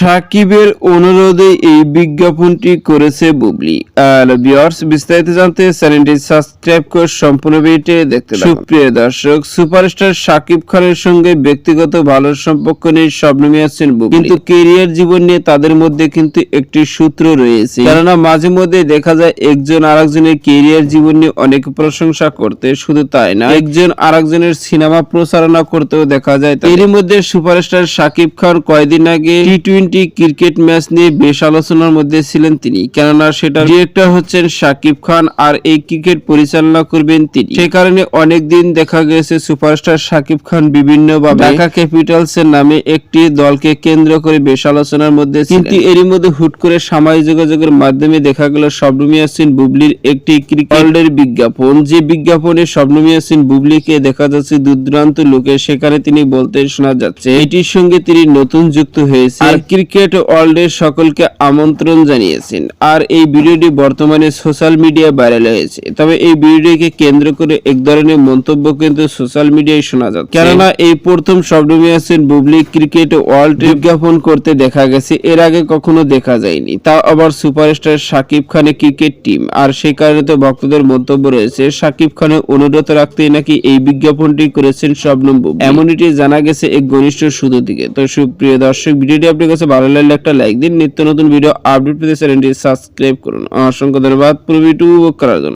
সাকিবের অনুরোধে এই বিজ্ঞাপনটি করেছে বুবলি। আর ভিউয়ার্স বিস্তারিত জানতে চ্যানেলটি সাবস্ক্রাইব করে সম্পূর্ণ ভিডিওটি দেখতে থাকুন। সুপ্রিয় দর্শক সুপারস্টার সাকিব খানের সঙ্গে ব্যক্তিগত ভালো সম্পর্ক নিয়ে স্বপ্ন আছেন বুবলি। কিন্তু কেরিয়ার জীবন নিয়ে তাদের মধ্যে কিন্তু একটি সূত্র রয়েছে। কেননা মাঝে মধ্যে দেখা যায় একজন আরেকজনের কেরিয়ার জীবন নিয়ে অনেক প্রশংসা করতে শুধু তাই না একজন আরেকজনের সিনেমা প্রচারণা করতেও দেখা যায় এরই মধ্যে সুপারস্টার সাকিব খান কয়েকদিন আগে টি টোয়েন্টি ক্রিকেট ম্যাচ নিয়ে বেশ আলোচনার মধ্যে ছিলেন তিনি কেননা সেটা ডিরেক্টর হচ্ছেন সাকিব খান আর এই ক্রিকেট পরিচালনা করবেন তিনি। সে কারণে অনেকদিন দেখা গেছে সুপারস্টার সাকিব খান বিভিন্ন ঢাকা ক্যাপিটালস এর নামে একটি দলকে কেন্দ্র করে বেশ আলোচনার মধ্যে কিন্তু এরই মধ্যে হুট করে সামাজিক যোগাযোগের মাধ্যমে দেখা গেল শবনমী ইয়াসিন বুবলির একটি ক্রিকেটের বিজ্ঞাপন। যে বিজ্ঞাপনে শবনমী ইয়াসিন বুবলিকে দেখা যাচ্ছে দূরদূরান্ত লোকে সেখানে তিনি বলতে শোনা যাচ্ছে এটির সঙ্গে তিনি নতুন যুক্ত হয়েছে। ক্রিকেট ওয়ার্ল্ডের সকলকে আমন্ত্রণ জানিয়েছেন। আর এই ভিডিওটি বর্তমানে সোশ্যাল মিডিয়ায় ভাইরাল হয়েছে। তবে এই ভিডিওটিকে কেন্দ্র করে এক ধরনের মন্তব্য কিন্তু সোশ্যাল মিডিয়ায় শোনা যাচ্ছে। কেননা এই প্রথম শবনমী ইয়াসিন বুবলি ক্রিকেট ওয়ার্ল্ড বিজ্ঞাপন করতে দেখা গেছে। এর আগে কখনো দেখা যায়নি। তা আবার সুপারস্টার সাকিব খানের ক্রিকেট টিম। আর সেই কারণে তো ভক্তদের মন্তব্য রয়েছে সাকিব খানের অনুরোধ রাখতেই নাকি এই বিজ্ঞাপনটি করেছেন শবনম বুবলি। এমনটি জানা গেছে এক ঘনিষ্ঠ শুধু দিকে তো সুপ্রিয় দর্শক, ভিডিওটি আপনার কাছে ভালো লাগলে একটা লাইক দিন। নিত্য নতুন ভিডিও আপডেট পেতে চ্যানেলটি সাবস্ক্রাইব করুন। অসংখ্য ধন্যবাদ। পুরো ভিডিও করার জন্য।